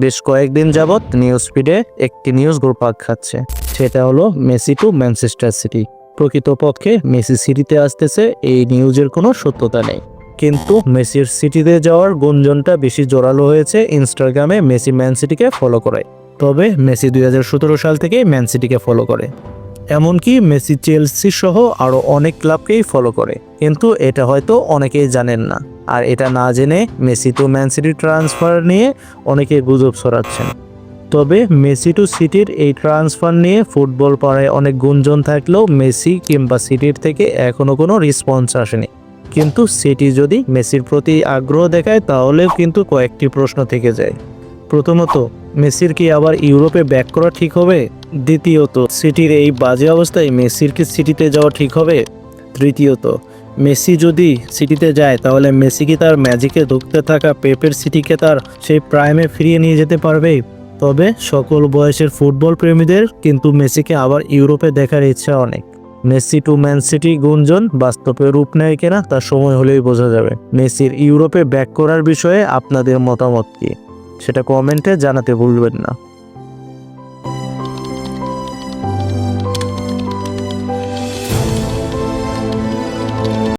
বেশ কয়েকদিন যাবৎ নিউজ ফিডে একটি নিউজ ঘুরপাক খাচ্ছে। সেটা হলো মেসি টু ম্যানচেস্টার সিটি প্রকৃতপক্ষে মেসি সিটিতে আসতেছে, এই নিউজের কোনো সত্যতা নেই। কিন্তু মেসির সিটিতে যাওয়ার গুঞ্জনটা বেশি জোরালো হয়েছে ইনস্টাগ্রামে মেসি ম্যান সিটিকে ফলো করে। তবে মেসি দুই হাজার সতেরো সাল থেকেই ম্যান সিটিকে ফলো করে। এমনকি মেসি চেলসি সহ আরও অনেক ক্লাবকেই ফলো করে। কিন্তু এটা হয়তো অনেকেই জানেন না। আর এটা না জেনে Messi to Man City transfer নিয়ে অনেকে গুজব ছড়াচ্ছেন। তবে মেসি টু সিটির এই ট্রান্সফার নিয়ে ফুটবল পাড়ায় অনেক গুঞ্জন থাকলেও মেসি কিংবা সিটির থেকে এখনও কোনো রেসপন্স আসেনি। কিন্তু সিটি যদি মেসির প্রতি আগ্রহ দেখায়, তাহলেও কিন্তু কয়েকটি প্রশ্ন থেকে যায়। প্রথমত, মেসির কি আবার ইউরোপে ব্যাক করা ঠিক হবে? দ্বিতীয়ত সিটির এই বাজে অবস্থায় মেসির কি সিটিতে যাওয়া ঠিক হবে? তৃতীয়ত মেসি যদি সিটিতে যায়, তাহলে মেসি কি তার ম্যাজিকে ধুঁকতে থাকা পেপের সিটিকে তার সেই প্রাইমে ফিরিয়ে নিয়ে যেতে পারবে? তবে সকল বয়সের ফুটবল প্রেমীদের কিন্তু মেসিকে আবার ইউরোপে দেখার ইচ্ছা অনেক। মেসি টু ম্যান সিটি গুঞ্জন বাস্তবে রূপ নেয় কিনা তার সময় হলেই বোঝা যাবে। মেসির ইউরোপে ব্যাক করার বিষয়ে আপনাদের মতামত কি? সেটা কমেন্টে জানাতে ভুলবেন না।